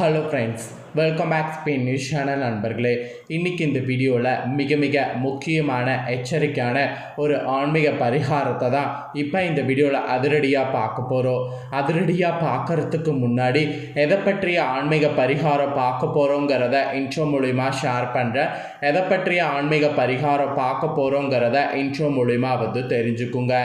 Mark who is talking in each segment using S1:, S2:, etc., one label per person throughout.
S1: Hello friends welcome back Spain news channel நண்பர்களே. இன்றைக்கி இந்த வீடியோவில் மிக மிக முக்கியமான எச்சரிக்கையான ஒரு ஆன்மீக பரிகாரத்தை தான் இப்போ இந்த வீடியோவில் அதிரடியாக பார்க்க போகிறோம் அதிரடியாக பார்க்கறதுக்கு முன்னாடி எதை பற்றிய ஆன்மீக பரிகாரம் பார்க்க போகிறோங்கிறத இன்ட்ரோ மூலிமா ஷேர் பண்ணுறேன் எதை பற்றிய ஆன்மீக பரிகாரம் பார்க்க போகிறோங்கிறத இன்ட்ரோ மூலிமா வந்து தெரிஞ்சுக்குங்க.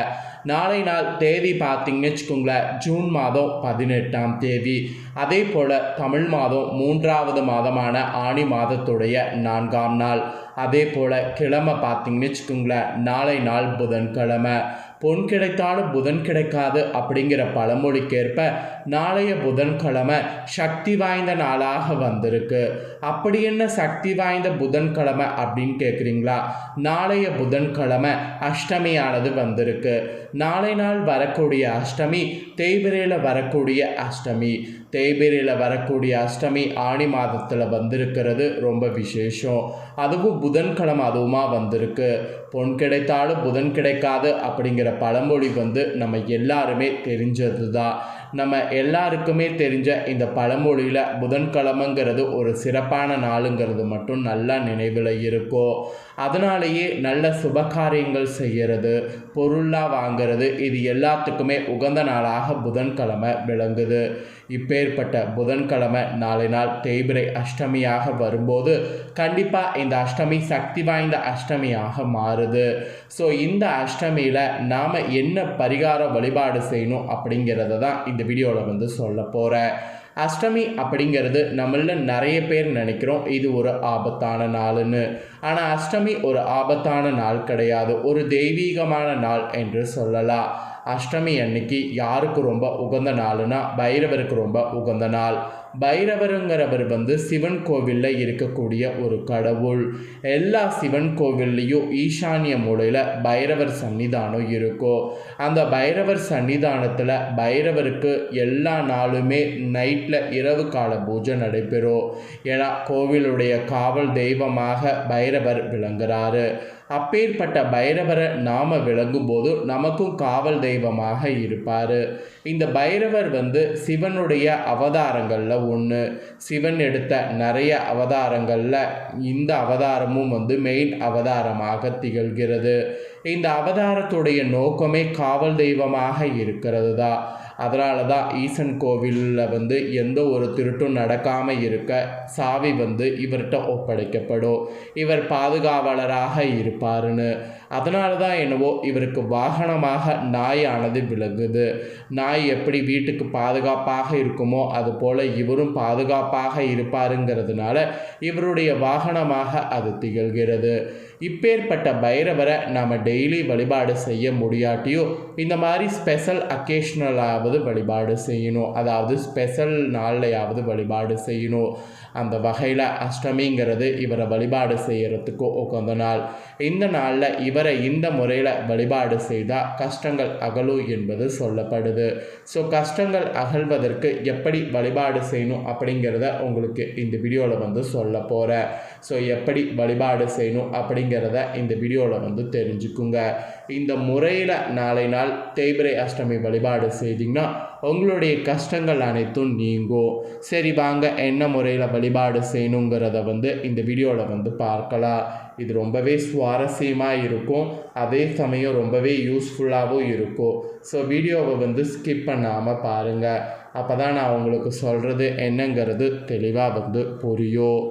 S1: நாளை நாள் தேதி பார்த்தீங்கன்னு வச்சுக்கோங்களேன் ஜூன் மாதம் பதினெட்டாம் தேதி. அதே போல் தமிழ் மாதம் மூன்றாவது மாதமான ஆணி மாதத்துடைய நான்காம் நாள். அதே போல் கிழமை பார்த்தீங்கன்னு வச்சுக்கோங்களேன் நாளை நாள் புதன்கிழமை. பொன் கிடைத்தாலும் புதன் கிடைக்காது அப்படிங்கிற பழமொழிக்கேற்ப நாளைய புதன்கிழமை சக்தி வாய்ந்த நாளாக வந்திருக்கு. அப்படி என்ன சக்தி வாய்ந்த புதன்கிழமை அப்படின்னு கேட்குறீங்களா நாளைய புதன்கிழமை அஷ்டமியானது வந்திருக்கு. நாளை நாள் வரக்கூடிய அஷ்டமி தேய்பிரையில் வரக்கூடிய அஷ்டமி. தேய்பிரையில் வரக்கூடிய அஷ்டமி ஆணி மாதத்தில் வந்திருக்கிறது ரொம்ப விசேஷம். அதுவும் புதன்கிழமை அதுவுமா வந்திருக்கு. பொன் கிடைத்தாலும் புதன் கிடைக்காது அப்படிங்கிற பழமொழி வந்து நம்ம எல்லாருமே தெரிஞ்சது தான் நம்ம எல்லாருக்குமே தெரிஞ்ச இந்த பழமொழியில் புதன்கிழமைங்கிறது ஒரு சிறப்பான நாளுங்கிறது மட்டும் நல்லா நினைவில் இருக்கும் அதனாலேயே நல்ல சுபகாரியங்கள் செய்கிறது பொருளாக வாங்கிறது இது எல்லாத்துக்குமே உகந்த நாளாக புதன்கிழமை விளங்குது. இப்பேற்பட்ட புதன்கிழமை நாளை நாள் தேய்பிரை அஷ்டமியாக வரும்போது கண்டிப்பாக இந்த அஷ்டமி சக்தி வாய்ந்த அஷ்டமியாக மாறுது ஸோ இந்த அஷ்டமியில் நாம் என்ன பரிகார வழிபாடு செய்யணும் அப்படிங்கிறத தான் இந்த வீடியோவில் வந்து சொல்ல போகிறேன் அஷ்டமி அப்படிங்கிறது நம்மள நிறைய பேர் நினைக்கிறோம் இது ஒரு ஆபத்தான நாளுன்னு. ஆனால் அஷ்டமி ஒரு ஆபத்தான நாள் கிடையாது ஒரு தெய்வீகமான நாள் என்று சொல்லலாம். அஷ்டமி அன்னைக்கு யாருக்கு ரொம்ப உகந்த நாளுனா பைரவருக்கு ரொம்ப உகந்த நாள். பைரவருங்கிறவர் வந்து சிவன் கோவிலில் இருக்கக்கூடிய ஒரு கடவுள். எல்லா சிவன் கோவில்லையும் ஈசானிய மூலையில் பைரவர் சன்னிதானம் இருக்கும் அந்த பைரவர் சன்னிதானத்தில் பைரவருக்கு எல்லா நாளுமே நைட்டில் இரவு கால பூஜை நடைபெறும். ஏன்னா கோவிலுடைய காவல் தெய்வமாக பைரவர் விளங்குறாரு. அப்பேற்பட்ட பைரவரை நாம் விளங்கும்போது நமக்கும் காவல் தெய்வமாக இருப்பார். இந்த பைரவர் வந்து சிவனுடைய அவதாரங்களில் ஒன்று சிவன் எடுத்த நிறைய அவதாரங்களில் இந்த அவதாரமும் வந்து மெயின் அவதாரமாக திகழ்கிறது. இந்த அவதாரத்துடைய நோக்கமே காவல் தெய்வமாக இருக்கிறது தான் அதனால தான் ஈசன் கோவிலில் வந்து எந்த ஒரு திருட்டும் நடக்காமல் இருக்க சாவி வந்து இவர்கிட்ட ஒப்படைக்கப்படும். இவர் பாதுகாவலராக இருப்பாருன்னு. அதனால தான் என்னவோ இவருக்கு வாகனமாக நாயானது விளங்குது நாய் எப்படி வீட்டுக்கு பாதுகாப்பாக இருக்குமோ அது போல் இவரும் பாதுகாப்பாக இருப்பாருங்கிறதுனால இவருடைய வாகனமாக அது திகழ்கிறது. இப்பேற்பட்ட பைரவரை நாம் டெய்லி வழிபாடு செய்ய முடியாட்டியும் இந்த மாதிரி ஸ்பெஷல் அக்கேஷ்னலாவது வழிபாடு செய்யணும். அதாவது ஸ்பெஷல் நாள்லையாவது வழிபாடு செய்யணும். அந்த வகையில் அஷ்டமிங்கிறது இவரை வழிபாடு செய்கிறதுக்கு உகந்த நாள். இந்த நாளில் இவரை இந்த முறையில் வழிபாடு செய்தால் கஷ்டங்கள் அகலும் என்பது சொல்லப்படுது. ஸோ கஷ்டங்கள் அகழ்வதற்கு எப்படி வழிபாடு செய்யணும் அப்படிங்கிறத உங்களுக்கு இந்த வீடியோவில் வந்து சொல்ல போகிறேன் ஸோ எப்படி வழிபாடு செய்யணும் அப்படி அப்படிங்கிறத இந்த வீடியோவில் வந்து தெரிஞ்சுக்குங்க. இந்த முறையில் நாளை நாள் தேய்பிரை அஷ்டமி வழிபாடு செய்திங்கன்னா உங்களுடைய கஷ்டங்கள் அனைத்தும் நீங்கும். சரி வாங்க என்ன முறையில் வழிபாடு செய்யணுங்கிறத வந்து இந்த வீடியோவில் வந்து பார்க்கலாம். இது ரொம்பவே சுவாரஸ்யமாக இருக்கும். அதே சமயம் ரொம்பவே யூஸ்ஃபுல்லாகவும் இருக்கும். ஸோ வீடியோவை வந்து ஸ்கிப் பண்ணாமல் பாருங்கள் அப்போ தான் நான் உங்களுக்கு சொல்கிறது என்னங்கிறது தெளிவாக வந்து புரியும்.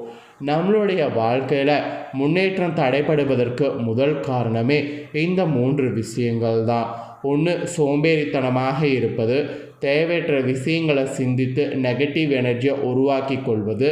S1: நம்மளுடைய வாழ்க்கையில் முன்னேற்றம் தடைப்படுவதற்கு முதல் காரணமே இந்த மூன்று விஷயங்கள் தான் ஒன்று சோம்பேறித்தனமாக இருப்பது தேவையற்ற விஷயங்களை சிந்தித்து நெகட்டிவ் எனர்ஜியை உருவாக்கி கொள்வது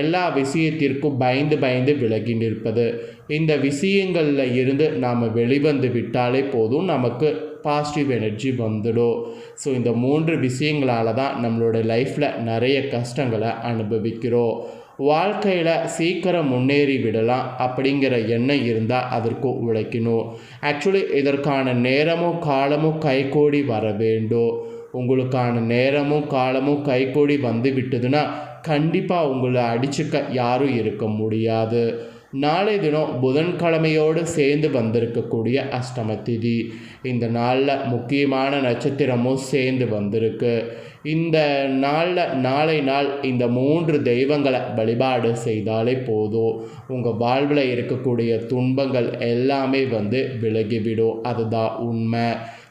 S1: எல்லா விஷயத்திற்கும் பயந்து பயந்து விலகி நிற்பது. இந்த விஷயங்களில் இருந்து நாம் வெளிவந்து விட்டாலே போதும் நமக்கு பாசிட்டிவ் எனர்ஜி வந்துடும். ஸோ இந்த மூன்று விஷயங்களால் தான் நம்மளோட லைஃப்பில் நிறைய கஷ்டங்களை அனுபவிக்கிறோம். வாழ்க்கையில் சீக்கிரம் முன்னேறி விடலாம் அப்படிங்கிற எண்ணம் இருந்தால் அதற்கு உழைக்கணும். ஆக்சுவலி இதற்கான நேரமும் காலமும் கைகூடி வர வேண்டும். உங்களுக்கான நேரமும் காலமும் கைகூடி வந்து விட்டதுன்னா கண்டிப்பாக உங்களை அடிச்சுக்க யாரும் இருக்க முடியாது. நாளை தினம் புதன்கிழமையோடு சேர்ந்து வந்திருக்கக்கூடிய அஷ்டம திதி இந்த நாளில் முக்கியமான நட்சத்திரமும் சேர்ந்து வந்திருக்கு. இந்த நாளில் நாளை நாள் இந்த மூன்று தெய்வங்களை வழிபாடு செய்தாலே போதும். உங்கள் வாழ்வில் இருக்கக்கூடிய துன்பங்கள் எல்லாமே வந்து விலகிவிடும். அதுதான் உண்மை.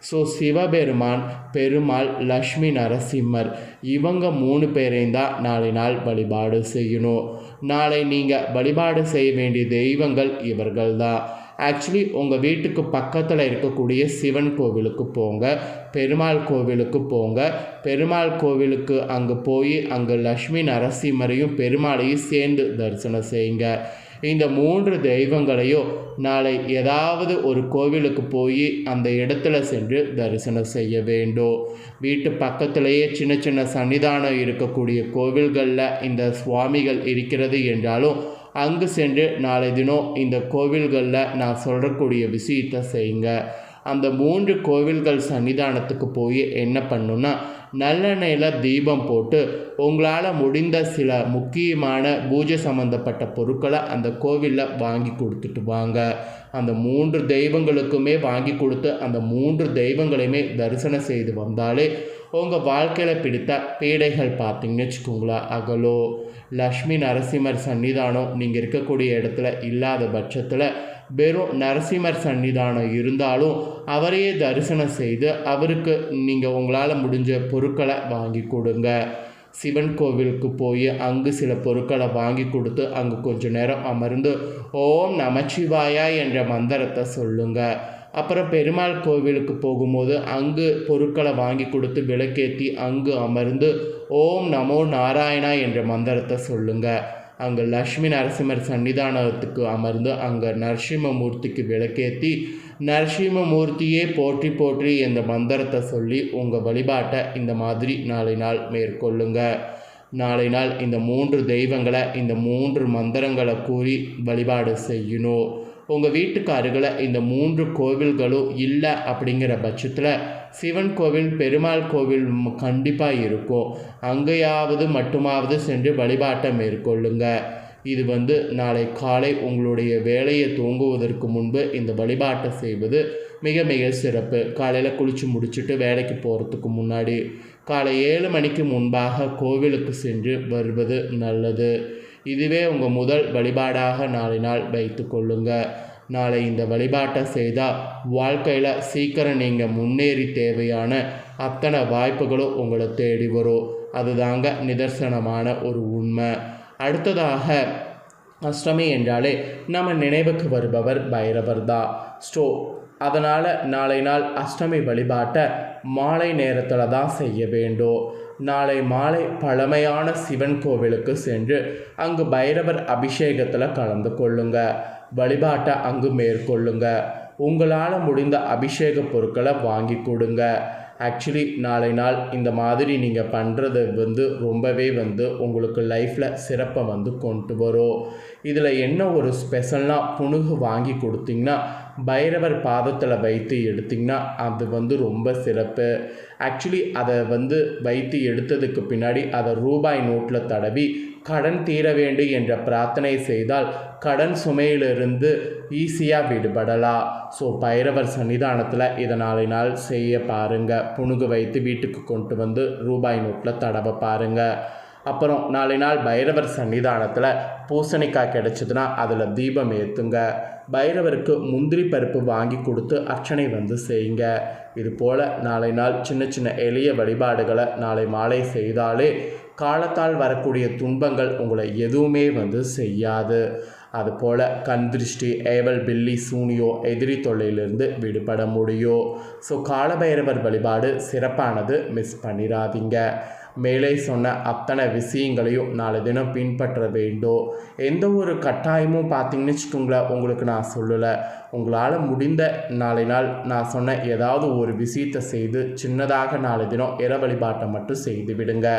S1: ஸோ சிவபெருமான் பெருமாள் லக்ஷ்மி நரசிம்மர் இவங்க மூணு பேரையும் தான் நாளை நாள் வழிபாடு செய்யணும். நாளை நீங்கள் வழிபாடு செய்ய வேண்டிய தெய்வங்கள் இவர்கள் தான். ஆக்சுவலி உங்கள் வீட்டுக்கு பக்கத்தில் இருக்கக்கூடிய சிவன் கோவிலுக்கு போங்க பெருமாள் கோவிலுக்கு போங்க. பெருமாள் கோவிலுக்கு அங்கே போய் அங்கே லக்ஷ்மி நரசிம்மரையும் பெருமாளையும் சேர்ந்து தரிசனம் செய்யுங்க. இந்த மூன்று தெய்வங்களையும் நாளை ஏதாவது ஒரு கோவிலுக்கு போய் அந்த இடத்துல சென்று தரிசனம் செய்ய வேண்டும். வீட்டு பக்கத்திலேயே சின்ன சின்ன சன்னிதானம் இருக்கக்கூடிய கோவில்களில் இந்த சுவாமிகள் இருக்கிறது என்றாலும் அங்கு சென்று நாளை தினம் இந்த கோவில்களில் நான் சொல்லக்கூடிய விஷயத்தை செய்யுங்க. அந்த மூன்று கோவில்கள் சன்னிதானத்துக்கு போய் என்ன பண்ணுன்னா நல்லெண்ணெயில் தீபம் போட்டு உங்களால் முடிந்த சில முக்கியமான பூஜை சம்மந்தப்பட்ட பொருட்களை அந்த கோவிலில் வாங்கி கொடுத்துட்டு வாங்க. அந்த மூன்று தெய்வங்களுக்குமே வாங்கி கொடுத்து அந்த மூன்று தெய்வங்களையுமே தரிசனம் செய்து வந்தாலே உங்கள் வாழ்க்கையில் பிடித்த பீடைகள் பார்த்தீங்கன்னு வச்சுக்கோங்களேன் அகலோ லக்ஷ்மி நரசிம்மர் சன்னிதானம் நீங்கள் இருக்கக்கூடிய இடத்துல இல்லாத பட்சத்தில் வெறும் நரசிம்மர் சன்னிதானம் இருந்தாலும் அவரையே தரிசனம் செய்து அவருக்கு நீங்கள் உங்களால் முடிஞ்ச பொருட்களை வாங்கி கொடுங்க. சிவன் கோவிலுக்கு போய் அங்கு சில பொருட்களை வாங்கி கொடுத்து அங்கு கொஞ்ச நேரம் அமர்ந்து ஓம் நமச்சிவாயா என்ற மந்திரத்தை சொல்லுங்கள் அப்புறம் பெருமாள் கோவிலுக்கு போகும்போது அங்கு பொருட்களை வாங்கி கொடுத்து விளக்கேற்றி அங்கு அமர்ந்து ஓம் நமோ நாராயணா என்ற மந்திரத்தை சொல்லுங்கள் அங்கே லக்ஷ்மி நரசிம்மர் சன்னிதானத்துக்கு அமர்ந்து அங்கே நரசிம்மமூர்த்திக்கு விளக்கேற்றி நரசிம்மமூர்த்தியே போற்றி போற்றி இந்த மந்திரத்தை சொல்லி உங்கள் வழிபாட்டை இந்த மாதிரி நாளை நாள் மேற்கொள்ளுங்க. நாளை நாள் இந்த மூன்று தெய்வங்களை இந்த மூன்று மந்திரங்களை கூறி வழிபாடு செய்யணும். உங்கள் வீட்டுக்கு இந்த மூன்று கோவில்களும் இல்லை அப்படிங்கிற பட்சத்தில் சிவன் கோவில் பெருமாள் கோவில் கண்டிப்பாக இருக்கும். அங்கேயாவது மட்டுமாவது சென்று வழிபாட்டை மேற்கொள்ளுங்க. இது வந்து நாளை காலை உங்களுடைய வேலையை தூங்குவதற்கு முன்பு இந்த வழிபாட்டை செய்வது மிக மிக சிறப்பு. காலையில் குளித்து முடிச்சுட்டு வேலைக்கு போகிறதுக்கு முன்னாடி காலை ஏழு மணிக்கு முன்பாக கோவிலுக்கு சென்று வருவது நல்லது. இதுவே உங்கள் முதல் வழிபாடாக நாளை நாள் வைத்து கொள்ளுங்க. நாளை இந்த வழிபாட்டை செய்தால் வாழ்க்கையில் சீக்கிரம் நீங்கள் முன்னேறி தேவையான அத்தனை வாய்ப்புகளும் உங்களை தேடி வரும். அதுதாங்க நிதர்சனமான ஒரு உண்மை. அடுத்ததாக அஷ்டமி என்றாலே நம்ம நினைவுக்கு வருபவர் பைரவர் தான். ஸ்டோ அதனால் நாளை நாள் அஷ்டமி வழிபாட்டை மாலை நேரத்தில் தான் செய்ய வேண்டும். நாளை மாலை பழமையான சிவன் கோவிலுக்கு சென்று அங்கு பைரவர் அபிஷேகத்தில் கலந்து கொள்ளுங்க. வழிபாட்டை அங்கு மேற்கொள்ளுங்க. உங்களால் முடிந்த அபிஷேக பொருட்களை வாங்கி கொடுங்க. ஆக்சுவலி நாளை நாள் இந்த மாதிரி நீங்கள் பண்ணுறது வந்து ரொம்பவே வந்து உங்களுக்கு லைஃப்பில் சிறப்பை வந்து கொண்டு வரும். இதில் என்ன ஒரு ஸ்பெஷல்னால் புணுகு வாங்கி கொடுத்தீங்கன்னா பைரவர் பாதத்தில் வைத்து எடுத்திங்கன்னா அது வந்து ரொம்ப சிறப்பு. ஆக்சுவலி அதை வந்து வைத்து எடுத்ததுக்கு பின்னாடி அதை ரூபாய் நோட்டில் தடவி கடன் தீர வேண்டும் என்ற பிரார்த்தனை செய்தால் கடன் சுமையிலிருந்து ஈஸியாக விடுபடலாம். ஸோ பைரவர் சன்னிதானத்தில் இதை நாளை நாள் செய்ய பாருங்கள் புணுகு வைத்து வீட்டுக்கு கொண்டு வந்து ரூபாய் நோட்டில் தடவை பாருங்கள் அப்புறம் நாளை நாள் பைரவர் சன்னிதானத்தில் பூசணிக்காய் கிடைச்சதுன்னா அதில் தீபம் ஏற்றுங்க பைரவருக்கு முந்திரி பருப்பு வாங்கி கொடுத்து அர்ச்சனை வந்து செய்யுங்க. இது போல் நாளை நாள் சின்ன சின்ன எளிய வழிபாடுகளை நாளை மாலை செய்தாலே காலத்தால் வரக்கூடிய துன்பங்கள் உங்களை எதுவுமே வந்து செய்யாது. அதுபோல் கண் திருஷ்டி ஏவல் பில்லி சூனியோ எதிரி தொல்லையிலிருந்து விடுபட முடியும். ஸோ காலபைரவர் வழிபாடு சிறப்பானது மிஸ் பண்ணிடாதீங்க மேலே சொன்ன அத்தனை விஷயங்களையும் நாளை தினம் பின்பற்ற வேண்டும். எந்த ஒரு கட்டாயமும் பார்த்தீங்கன்னு வச்சுக்கோங்களேன் உங்களுக்கு நான் சொல்லலை. உங்களால் முடிந்த நாளை நாள் நான் சொன்ன ஏதாவது ஒரு விஷயத்தை செய்து சின்னதாக நாளை தினம் இற வழிபாட்டை மட்டும் செய்து விடுங்க.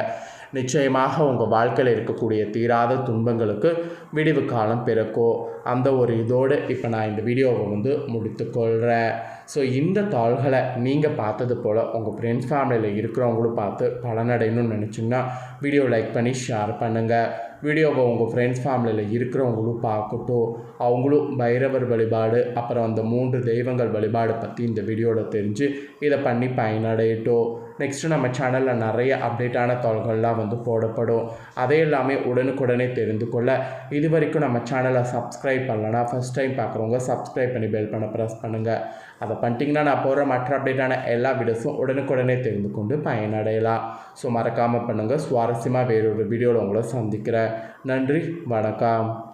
S1: நிச்சயமாக உங்கள் வாழ்க்கையில் இருக்கக்கூடிய தீராத துன்பங்களுக்கு விடிவு காலம் பிறக்கும். அந்த ஒரு இதோடு இப்போ நான் இந்த வீடியோவை வந்து முடித்துக்கொள்கிறேன் ஸோ இந்த தாள்களை நீங்கள் பார்த்தது போல் உங்கள் ஃப்ரெண்ட்ஸ் ஃபேமிலியில் இருக்கிறவங்களும் பார்த்து பலனடையணும்னு நினச்சிங்கன்னா வீடியோ லைக் பண்ணி ஷேர் பண்ணுங்கள் வீடியோவை உங்கள் ஃப்ரெண்ட்ஸ் ஃபேமிலியில் இருக்கிறவங்களும் பார்க்கட்டும். அவங்களும் பைரவர் வழிபாடு அப்புறம் அந்த மூன்று தெய்வங்கள் வழிபாடு பற்றி இந்த வீடியோவில் தெரிஞ்சு இதை பண்ணி பயனடையட்டும். நெக்ஸ்ட்டு நம்ம சேனலில் நிறைய அப்டேட்டான தாள்கள்லாம் வந்து போடப்படும். அதே எல்லாமே உடனுக்குடனே தெரிந்து கொள்ள. இது வரைக்கும் நம்ம சேனலை சப்ஸ்கிரைப் பண்ணலன்னா ஃபஸ்ட் டைம் பார்க்குறவங்க சப்ஸ்கிரைப் பண்ணி பெல் பண்ண ப்ரெஸ் பண்ணுங்கள் அதை பண்ணிட்டீங்கன்னா நான் போடுற மற்ற அப்டேட்டான எல்லா வீடியோஸும் உடனுக்குடனே தெரிந்து கொண்டு பயனடையலாம். ஸோ மறக்காமல் பண்ணுங்கள் சுவாரஸ்யமாக வேறொரு வீடியோவில் உங்களை சந்திக்கிறேன். நன்றி. வணக்கம்.